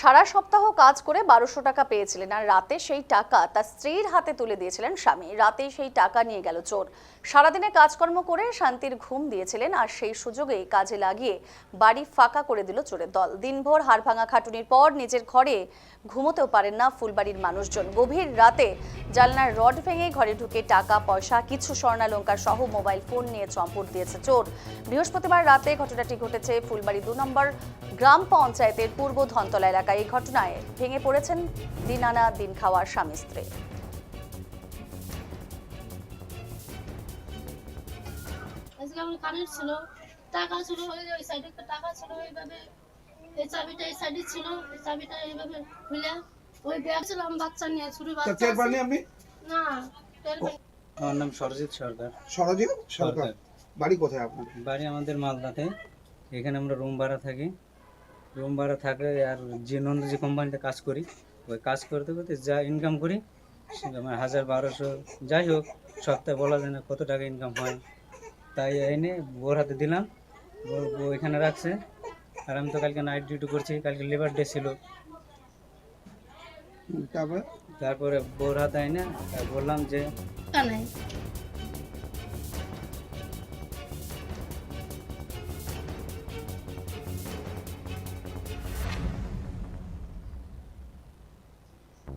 সারা সপ্তাহ কাজ করে বারোশো টাকা পেয়েছিলেন, আর রাতে সেই টাকা তার স্ত্রীর হাতে তুলে দিয়েছিলেন স্বামী। রাতেই সেই টাকা নিয়ে গেল চোর। সারাদিনে কাজকর্ম করে শান্তির ঘুম দিয়েছিলেন, আর সেই সুযোগেই কাজে লাগিয়ে বাড়ি ফাঁকা করে দিল চোরের দল। দিনভর হাড়ভাঙা খাটুনির পর নিজের ঘরে ঘুমোতেও পারেন না ফুলবাড়ির মানুষজন। গভীর রাতে জানলার রড ভেঙে ঘরে ঢুকে টাকা, পয়সা, কিছু স্বর্ণালঙ্কার সহ মোবাইল ফোন নিয়ে চম্পট দিয়েছে চোর। বৃহস্পতিবার রাতে ঘটনাটি ঘটেছে ফুলবাড়ি দু নম্বর গ্রাম পঞ্চায়েতের পূর্ব ধনতলা এলাকায় এই ঘটনায় ভেঙে পড়েছেন দিন আনা দিন খাওয়ার স্বামী স্ত্রী। কানের ছিল টাকা ছিল ওই সাইডে টাকা ছিল এইভাবে এই চাবিটা এই সাইডে ছিল এই চাবিটা এইভাবে খুলে ওই ব্যাগ ছিল আমার বাচ্চা নিয়ে ছোট বাচ্চা টের পাননি আপনি? না টের আমার নাম সরজিৎ সরকার। সরজিৎ সরকার। সরকার। বাড়ি কোথায় আপনার? বাড়ি আমাদের মালদাতে। এখানে আমরা রুম ভাড়া থাকি। রুম ভাড়া থাকে আর যে নন্দ যে কোম্পানিতে কাজ করি ওই কাজ করতে করতে যা ইনকাম করি আমার হাজার বারোশো যাই হোক সপ্তাহে বলা যায় না কত টাকা ইনকাম হয়। তাই এনে বোর হাতে দিলাম ও ও এখানে রাখছে। আর আমি তো কালকে নাইট ডিউটি করছি কালকে লেবার ডে ছিল। তারপরে? তারপরে বোর হাতে এনে বললাম যে